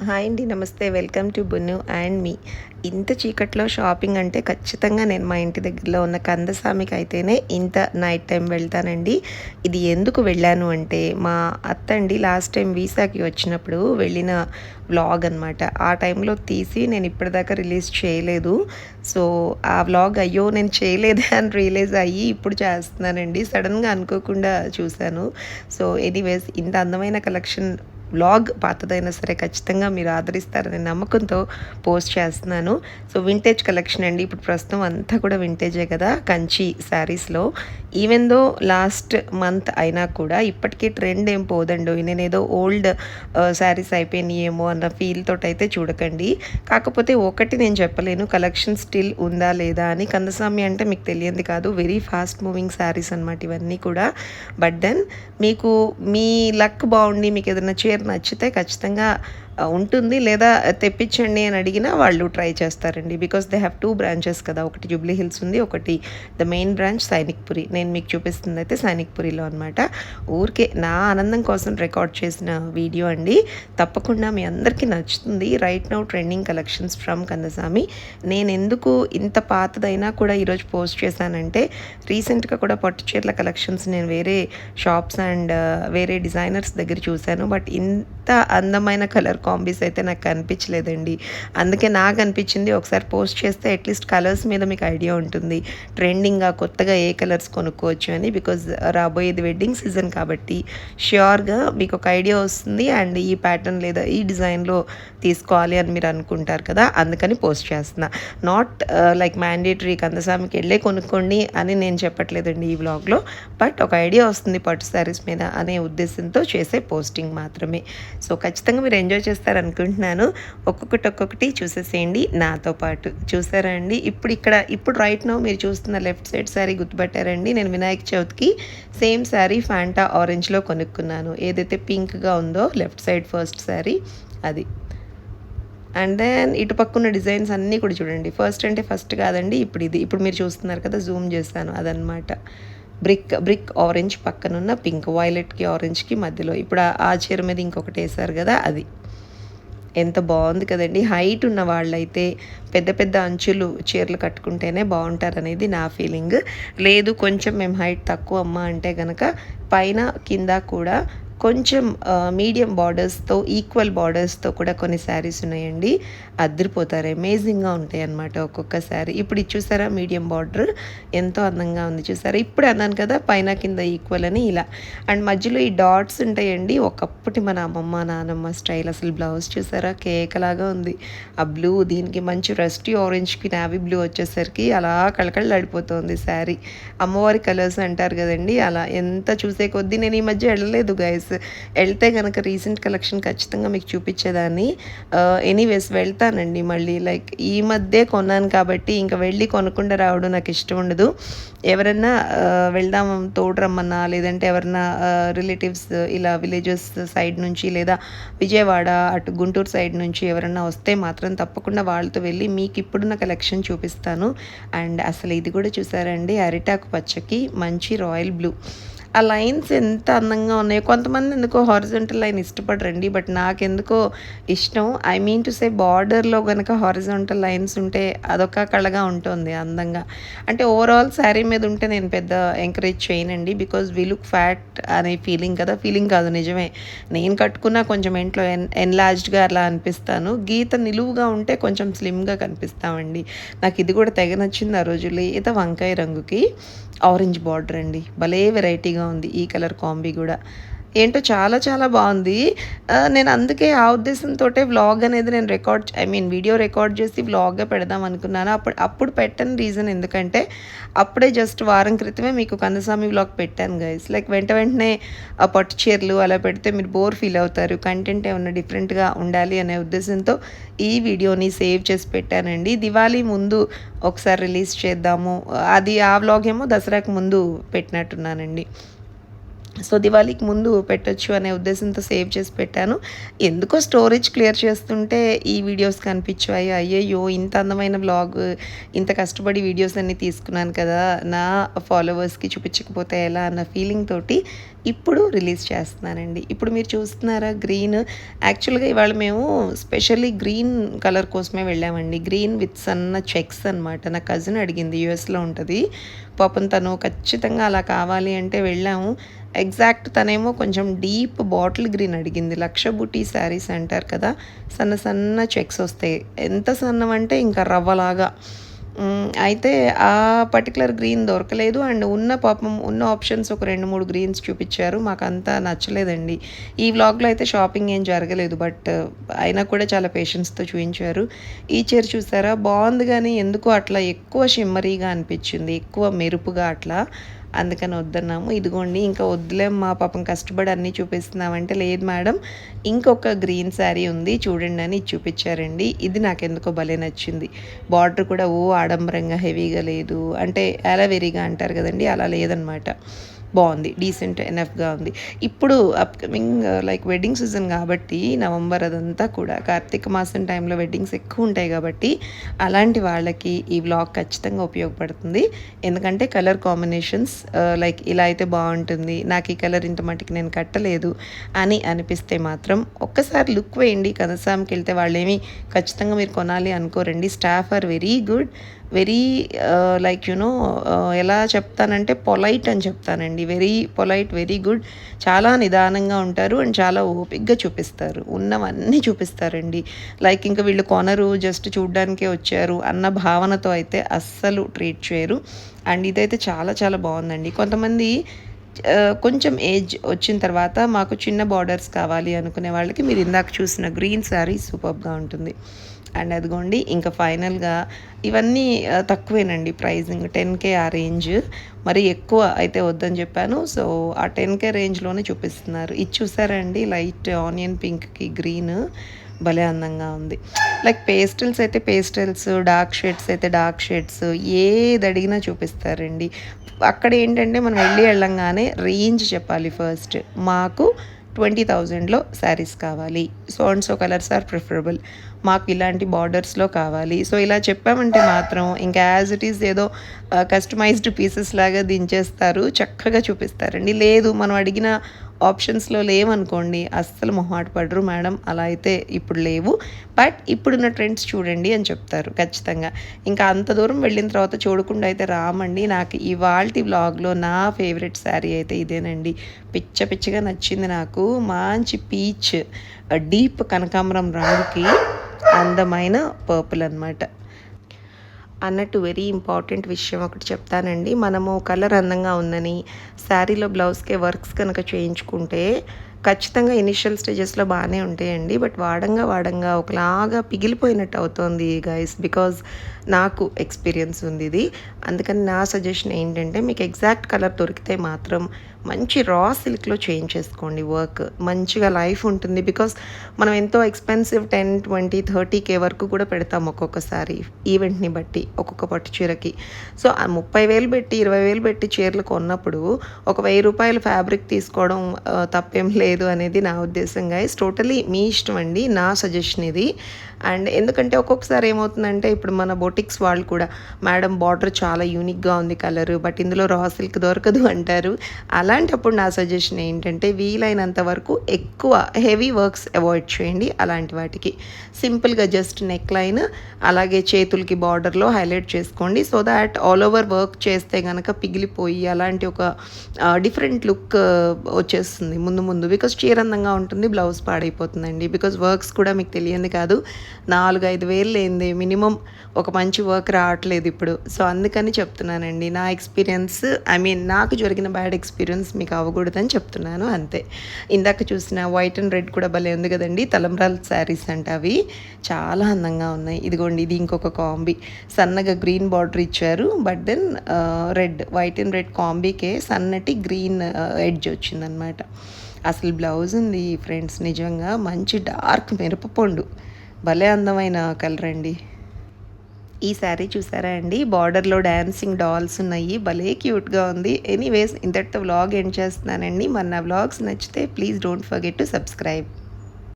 Hi అండి నమస్తే. Welcome to Bunnu and me. ఇంత చీకట్లో షాపింగ్ అంటే ఖచ్చితంగా నేను మా ఇంటి దగ్గరలో ఉన్న కందస్వామికి అయితేనే ఇంత నైట్ టైం వెళ్తానండి. ఇది ఎందుకు వెళ్ళాను అంటే మా అత్త అండి లాస్ట్ టైం వీసాకి వచ్చినప్పుడు వెళ్ళిన వ్లాగ్ అనమాట ఆ టైంలో తీసి నేను ఇప్పటిదాకా రిలీజ్ చేయలేదు. సో ఆ వ్లాగ్ అయ్యో నేను చేయలేదే అని రియలైజ్ అయ్యి ఇప్పుడు చేస్తున్నానండి. సడన్గా అనుకోకుండా చూశాను. సో ఎనీవేస్ ఇంత అందమైన కలెక్షన్ వ్లాగ్ పాతదైనా సరే ఖచ్చితంగా మీరు ఆదరిస్తారనే నమ్మకంతో పోస్ట్ చేస్తున్నాను. సో వింటేజ్ కలెక్షన్ అండి. ఇప్పుడు ప్రస్తుతం అంతా కూడా వింటేజే కదా కంచి శారీస్లో ఈవెన్ దో లాస్ట్ మంత్ అయినా కూడా ఇప్పటికీ ట్రెండ్ ఏం పోదండు నేనేదో ఓల్డ్ శారీస్ uh, అయిపోయినాయేమో అన్న ఫీల్ ఫీల్తో అయితే చూడకండి. కాకపోతే ఒకటి నేను చెప్పలేను కలెక్షన్ స్టిల్ ఉందా లేదా అని. కందస్వామి అంటే మీకు తెలియంది కాదు వెరీ ఫాస్ట్ మూవింగ్ శారీస్ అనమాట ఇవన్నీ కూడా. బట్ దెన్ మీకు మీ లక్ బాగుండి మీకు ఏదైనా చీర నచ్చితే ఖచ్చితంగా ఉంటుంది లేదా తెప్పించండి అని అడిగినా వాళ్ళు ట్రై చేస్తారండి. Because they have two branches కదా. ఒకటి జూబ్లీ హిల్స్ ఉంది ఒకటి ద మెయిన్ బ్రాంచ్ సైనిక్పురి నేను మీకు చూపిస్తుంది అయితే సైనిక్పురిలో అనమాట ఊరికే నా ఆనందం కోసం రికార్డ్ చేసిన వీడియో అండి. తప్పకుండా మీ అందరికీ నచ్చుతుంది. Right now trending collections from Kandasami నేను ఎందుకు ఇంత పాతదైనా కూడా ఈరోజు పోస్ట్ చేశానంటే రీసెంట్గా కూడా పట్టు చీరల కలెక్షన్స్ నేను వేరే షాప్స్ అండ్ uh, వేరే డిజైనర్స్ దగ్గర చూశాను. బట్ ఇంత అందమైన కలర్ కాంబీస్ అయితే నాకు కనిపించలేదండి అందుకే నాకు అనిపించింది ఒకసారి పోస్ట్ చేస్తే అట్లీస్ట్ కలర్స్ మీద మీకు ఐడియా ఉంటుంది. ట్రెండింగ్గా కొత్తగా ఏ కలర్స్ కొనుక్కోవచ్చు అని బికాజ్ రాబోయేది వెడ్డింగ్ సీజన్ కాబట్టి ష్యూర్గా మీకు ఒక ఐడియా వస్తుంది అండ్ ఈ ప్యాటర్న్ లేదా ఈ డిజైన్లో తీసుకోవాలి అని మీరు అనుకుంటారు కదా అందుకని పోస్ట్ చేస్తున్నా. నాట్ లైక్ మ్యాండేటరీ కందసామికి వెళ్ళే కొనుక్కోండి అని నేను చెప్పట్లేదండి ఈ వ్లాగ్లో. బట్ ఒక ఐడియా వస్తుంది పట్టు శారీస్ మీద అనే ఉద్దేశంతో చేసే పోస్టింగ్ మాత్రమే. సో ఖచ్చితంగా మీరు ఎంజాయ్ చేస్తారనుకుంటున్నాను. ఒక్కొక్కటి ఒక్కొక్కటి చూసేసేయండి. నాతో పాటు చూసారా అండి? ఇప్పుడు ఇక్కడ ఇప్పుడు రైట్ నో మీరు చూస్తున్న లెఫ్ట్ సైడ్ శారీ గుర్తుపట్టారండి. నేను వినాయక చవితికి సేమ్ శారీ ఫ్యాంటా ఆరెంజ్లో కొనుక్కున్నాను. ఏదైతే పింక్గా ఉందో లెఫ్ట్ సైడ్ ఫస్ట్ శారీ అది. అండ్ దెన్ ఇటు పక్కన డిజైన్స్ అన్నీ కూడా చూడండి. ఫస్ట్ అంటే ఫస్ట్ కాదండి ఇప్పుడు ఇది. ఇప్పుడు మీరు చూస్తున్నారు కదా జూమ్ చేస్తాను అదనమాట బ్రిక్ బ్రిక్ ఆరెంజ్ పక్కనున్న పింక్ వైలెట్కి ఆరెంజ్కి మధ్యలో. ఇప్పుడు ఆ- ఆ చీర మీద ఇంకొకటి వేసారు కదా అది. ఎంత బాగుంది కదండి. హైట్ ఉన్న వాళ్ళైతే పెద్ద పెద్ద అంచులు చీరలు కట్టుకుంటేనే బాగుంటారు అనేది నా ఫీలింగ్. లేదు కొంచెం మేము హైట్ తక్కువ అమ్మ అంటే కనుక పైన కింద కూడా కొంచెం మీడియం బార్డర్స్తో ఈక్వల్ బార్డర్స్తో కూడా కొన్ని శారీస్ ఉన్నాయండి. అద్దరిపోతారు. అమేజింగ్గా ఉంటాయి అన్నమాట ఒక్కొక్క శారీ. ఇప్పుడు ఇది చూసారా? Medium border. ఎంతో అందంగా ఉంది చూసారా? ఇప్పుడు అన్నాను కదా పైన కింద ఈక్వల్ అని ఇలా. అండ్ మధ్యలో ఈ డాట్స్ ఉంటాయండి. ఒకప్పటి మన అమ్మమ్మ నానమ్మ స్టైల్ అసలు బ్లౌజ్ చూసారా? కేకలాగా ఉంది. ఆ బ్లూ దీనికి మంచి రస్టీ ఆరెంజ్కి నావీ బ్లూ వచ్చేసరికి అలా కళకళలాడిపోతుంది శారీ. అమ్మవారి కలర్స్ అంటారు కదండి అలా. ఎంత చూసే కొద్దీ నేను ఈ మధ్య వెళ్ళలేదు గైస్ వెళ్తే కనుక రీసెంట్ కలెక్షన్ ఖచ్చితంగా మీకు చూపించేదాన్ని. ఎనీవేస్ వెళ్తానండి మళ్ళీ. లైక్ ఈ మధ్య కొన్నాను కాబట్టి ఇంకా వెళ్ళి కొనకుండా రావడం నాకు ఇష్టం ఉండదు. ఎవరన్నా వెళ్దాం తోడు రమ్మన్నా లేదంటే ఎవరన్నా రిలేటివ్స్ ఇలా విలేజెస్ సైడ్ నుంచి లేదా విజయవాడ అటు గుంటూరు సైడ్ నుంచి ఎవరన్నా వస్తే మాత్రం తప్పకుండా వాళ్ళతో వెళ్ళి మీకు ఇప్పుడున్న కలెక్షన్ చూపిస్తాను. అండ్ అసలు ఇది కూడా చూసారండి అరిటాకు పచ్చకి మంచి రాయల్ బ్లూ ఆ లైన్స్ ఎంత అందంగా ఉన్నాయో. కొంతమంది ఎందుకో హారిజంటల్ లైన్ ఇష్టపడరండి బట్ నాకెందుకో ఇష్టం. ఐ మీన్ టు సే బార్డర్లో కనుక హారిజంటల్ లైన్స్ ఉంటే అదొక కళగా ఉంటుంది అందంగా. అంటే ఓవరాల్ శారీ మీద ఉంటే నేను పెద్ద ఎంకరేజ్ చేయనండి బికాజ్ వి లుక్ ఫ్యాట్ అనే ఫీలింగ్ కదా. ఫీలింగ్ కాదు నిజమే. నేను కట్టుకున్నా కొంచెం ఇంట్లో ఎన్ ఎన్లాజ్డ్గా అలా అనిపిస్తాను. గీత నిలువుగా ఉంటే కొంచెం స్లిమ్గా కనిపిస్తామండి. నాకు ఇది కూడా తెగ నచ్చింది ఆ రోజు. లేత వంకాయ రంగుకి ఆరెంజ్ బార్డర్ అండి. భలే వెరైటీగా ఉంది ఈ కలర్ కాంబీ కూడా. ఏంటో చాలా చాలా బాగుంది. నేను అందుకే ఆ ఉద్దేశంతో వ్లాగ్ అనేది నేను record I mean video record చేసి వ్లాగ్గా పెడదాం అనుకున్నాను. అప్పుడు అప్పుడు పెట్టని రీజన్ ఎందుకంటే అప్పుడే జస్ట్ వారం క్రితమే మీకు కందస్వామి వ్లాగ్ పెట్టాను గైస్ లైక్ వెంట వెంటనే ఆ పట్టు చీరలు అలా పెడితే మీరు బోర్ ఫీల్ అవుతారు. కంటెంట్ ఏమన్నా డిఫరెంట్గా ఉండాలి అనే ఉద్దేశంతో ఈ వీడియోని సేవ్ చేసి పెట్టానండి. దివాళీ ముందు ఒకసారి రిలీజ్ చేద్దాము. అది ఆ వ్లాగ్ ఏమో దసరాకు ముందు పెట్టినట్టున్నానండి. సో దివాళీకి ముందు పెట్టొచ్చు అనే ఉద్దేశంతో సేవ్ చేసి పెట్టాను. ఎందుకో స్టోరేజ్ క్లియర్ చేస్తుంటే ఈ వీడియోస్ కనిపించాయి. అయ్యయ్యో ఇంత అందమైన బ్లాగ్ ఇంత కష్టపడి వీడియోస్ అన్నీ తీసుకున్నాను కదా నా ఫాలోవర్స్కి చూపించకపోతే ఎలా అన్న ఫీలింగ్ తోటి ఇప్పుడు రిలీజ్ చేస్తున్నానండి. ఇప్పుడు మీరు చూస్తున్నారా గ్రీన్? యాక్చువల్గా ఇవాళ మేము స్పెషల్లీ గ్రీన్ కలర్ కోసమే వెళ్ళామండి. గ్రీన్ విత్ సన్న చెక్స్ అనమాట నా కజిన్ అడిగింది యూఎస్లో ఉంటుంది. పాపం తను ఖచ్చితంగా అలా కావాలి అంటే వెళ్ళాము. ఎగ్జాక్ట్ తనేమో కొంచెం డీప్ బాటిల్ గ్రీన్ అడిగింది. లక్ష బుటీ శారీస్ అంటారు కదా సన్న సన్న చెక్స్ వస్తాయి. ఎంత సన్నమంటే ఇంకా రవ్వలాగా. అయితే ఆ పర్టికులర్ గ్రీన్ దొరకలేదు. అండ్ ఉన్న పాపం ఉన్న ఆప్షన్స్ ఒక రెండు మూడు గ్రీన్స్ చూపించారు. మాకు అంతా నచ్చలేదండి. ఈ వ్లాగ్లో అయితే షాపింగ్ ఏం జరగలేదు. బట్ అయినా కూడా చాలా పేషెన్స్తో చూపించారు. ఈ చీర చూసారా? బాగుంది కానీ ఎందుకో అట్లా ఎక్కువ షిమ్మరీగా అనిపించింది. ఎక్కువ మెరుపుగా అట్లా. అందుకని వద్దన్నాము. ఇదిగోండి ఇంకా వద్దులేం మా పాపం కష్టపడి అన్నీ చూపిస్తున్నామంటే లేదు మేడం. ఇంకొక గ్రీన్ శారీ ఉంది చూడండి అని ఇది చూపించారండి. ఇది నాకు ఎందుకో భలే నచ్చింది. బార్డర్ కూడా ఓ ఆడంబరంగా హెవీగా లేదు. అంటే అలవెరీగా అంటారు కదండి అలా లేదనమాట. బాగుంది డీసెంట్ ఎనఫ్గా ఉంది. ఇప్పుడు అప్కమింగ్ లైక్ వెడ్డింగ్ సీజన్ కాబట్టి నవంబర్ అదంతా కూడా కార్తీక మాసం టైంలో వెడ్డింగ్స్ ఎక్కువ ఉంటాయి కాబట్టి అలాంటి వాళ్ళకి ఈ వ్లాగ్ ఖచ్చితంగా ఉపయోగపడుతుంది. ఎందుకంటే కలర్ కాంబినేషన్స్ లైక్ ఇలా అయితే బాగుంటుంది నాకు ఈ కలర్ ఇంత మటుకు నేను కట్టలేదు అని అనిపిస్తే మాత్రం ఒక్కసారి లుక్ వేయండి. కనసాంకి వెళ్తే వాళ్ళేమి ఖచ్చితంగా మీరు కొనాలి అనుకోరండి. Staff are very good very like you know ఎలా చెప్తానంటే పొలైట్ అని చెప్తానండి. వెరీ పొలైట్ వెరీ గుడ్ చాలా నిదానంగా ఉంటారు అండ్ చాలా ఓపిక్గా చూపిస్తారు. ఉన్నవన్నీ చూపిస్తారండి. లైక్ ఇంకా వీళ్ళు కొనరు జస్ట్ చూడ్డానికే వచ్చారు అన్న భావనతో అయితే అస్సలు ట్రీట్ చేయరు. అండ్ ఇదైతే చాలా చాలా బాగుందండి. కొంతమంది కొంచెం ఏజ్ వచ్చిన తర్వాత మాకు చిన్న బార్డర్స్ కావాలి అనుకునే వాళ్ళకి మీరు ఇందాక చూసిన గ్రీన్ శారీ సూపర్గా ఉంటుంది. అండ్ అదిగోండి ఇంకా ఫైనల్గా ఇవన్నీ తక్కువేనండి ప్రైజింగ్. టెన్ కే ఆ రేంజ్. మరి ఎక్కువ అయితే వద్దని చెప్పాను. సో ఆ టెన్ కే రేంజ్లోనే చూపిస్తున్నారు. ఇది చూసారండి లైట్ ఆనియన్ పింక్కి గ్రీన్. భలే అందంగా ఉంది. లైక్ పేస్టల్స్ అయితే పేస్టల్స్ డార్క్ షేడ్స్ అయితే డార్క్ షేడ్స్. ఏది అడిగినా చూపిస్తారండి. అక్కడ ఏంటంటే మనం వెళ్ళి వెళ్ళంగానే రేంజ్ చెప్పాలి ఫస్ట్. మాకు ట్వంటీ థౌజండ్లో శారీస్ కావాలి. So and so colours are preferable. మాకు ఇలాంటి బార్డర్స్లో కావాలి. సో ఇలా చెప్పామంటే మాత్రం ఇంకా యాజ్ ఇట్ ఈస్ ఏదో కస్టమైజ్డ్ పీసెస్ లాగా దించేస్తారు. చక్కగా చూపిస్తారండి. లేదు మనం అడిగిన ఆప్షన్స్లో లేవనుకోండి అస్సలు మొహాట పడరు మేడం. అలా అయితే ఇప్పుడు లేవు. బట్ ఇప్పుడున్న ట్రెండ్స్ చూడండి అని చెప్తారు ఖచ్చితంగా. ఇంకా అంత దూరం వెళ్ళిన తర్వాత చూడకుండా అయితే రామండి. నాకు ఇవాళ బ్లాగ్లో నా ఫేవరెట్ శారీ అయితే ఇదేనండి. పిచ్చ పిచ్చగా నచ్చింది నాకు. మంచి పీచ్ డీప్ కనకాంబరం రంగుకి అందమైన పర్పుల్ అన్నమాట. అన్నట్టు వెరీ ఇంపార్టెంట్ విషయం ఒకటి చెప్తానండి. మనము కలర్ అందంగా ఉందని శారీలో బ్లౌజ్కే వర్క్స్ కనుక చేయించుకుంటే ఖచ్చితంగా ఇనిషియల్ స్టేజెస్లో బాగానే ఉంటాయండి. బట్ వాడంగా వాడంగా ఒకలాగా పిగిలిపోయినట్టు అవుతుంది గైస్ బికాజ్ నాకు ఎక్స్పీరియన్స్ ఉంది ఇది. అందుకని నా సజెషన్ ఏంటంటే మీకు ఎగ్జాక్ట్ కలర్ దొరికితే మాత్రం మంచి రా సిల్క్లో చేంజ్ చేసుకోండి వర్క్ మంచిగా లైఫ్ ఉంటుంది బికాస్ మనం ఎంతో expensive ten twenty thirty K వరకు కూడా పెడతాం ఒక్కొక్కసారి ఈవెంట్ని బట్టి ఒక్కొక్క పట్టు చీరకి. సో ఆ ముప్పై వేలు పెట్టి ఇరవై వేలు పెట్టి చీరలు కొన్నప్పుడు ఒక వెయ్యి రూపాయల ఫ్యాబ్రిక్ తీసుకోవడం తప్పేం లేదు అనేది నా ఉద్దేశం గైస్ టోటలీ మీ ఇష్టం అండి నా సజెషన్ ఇది. అండ్ ఎందుకంటే ఒక్కొక్కసారి ఏమవుతుందంటే ఇప్పుడు మన బొటిక్స్ వాళ్ళు కూడా మేడం బార్డర్ చాలా యూనిక్గా ఉంది కలర్ బట్ ఇందులో రా సిల్క్ దొరకదు అంటారు. అలా అలాంటప్పుడు నా సజెషన్ ఏంటంటే వీలైనంత వరకు ఎక్కువ హెవీ వర్క్స్ అవాయిడ్ చేయండి అలాంటి వాటికి. సింపుల్గా జస్ట్ నెక్ లైన్ అలాగే చేతులకి బార్డర్లో హైలైట్ చేసుకోండి. So that all over work చేస్తే కనుక పిగిలిపోయి అలాంటి ఒక డిఫరెంట్ లుక్ వచ్చేస్తుంది ముందు ముందు. బికాస్ చీర అందంగా ఉంటుంది బ్లౌజ్ పాడైపోతుందండి. బికాస్ వర్క్స్ కూడా మీకు తెలియంది కాదు. నాలుగు ఐదు వేలు లేనిది మినిమం ఒక మంచి వర్క్ రావట్లేదు ఇప్పుడు. సో అందుకని చెప్తున్నానండి. నా ఎక్స్పీరియన్స్ ఐ మీన్ నాకు జరిగిన బ్యాడ్ ఎక్స్పీరియన్స్ మీకు అవ్వకూడదని చెప్తున్నాను అంతే. ఇందాక చూసిన వైట్ అండ్ రెడ్ కూడా భలే ఉంది కదండి తలంబ్రాల శారీస్ అంట అవి. చాలా అందంగా ఉన్నాయి. ఇదిగోండి ఇది ఇంకొక కాంబీ. సన్నగా గ్రీన్ బార్డర్ ఇచ్చారు but then red white and red కాంబీకే సన్నటి గ్రీన్ ఎడ్జ్ వచ్చిందనమాట. అసలు బ్లౌజ్ ఉంది ఫ్రెండ్స్ నిజంగా మంచి డార్క్ మిరపపండు. భలే అందమైన కలర్ అండి. ఈ శారీ చూసారా అండి? బార్డర్లో డాన్సింగ్ డాల్స్ ఉన్నాయి. భలే క్యూట్గా ఉంది. ఎనీవేస్ ఇంతటితో వ్లాగ్ ఎండ్ చేస్తున్నానండి. మన నా వ్లాగ్స్ నచ్చితే please don't forget to subscribe.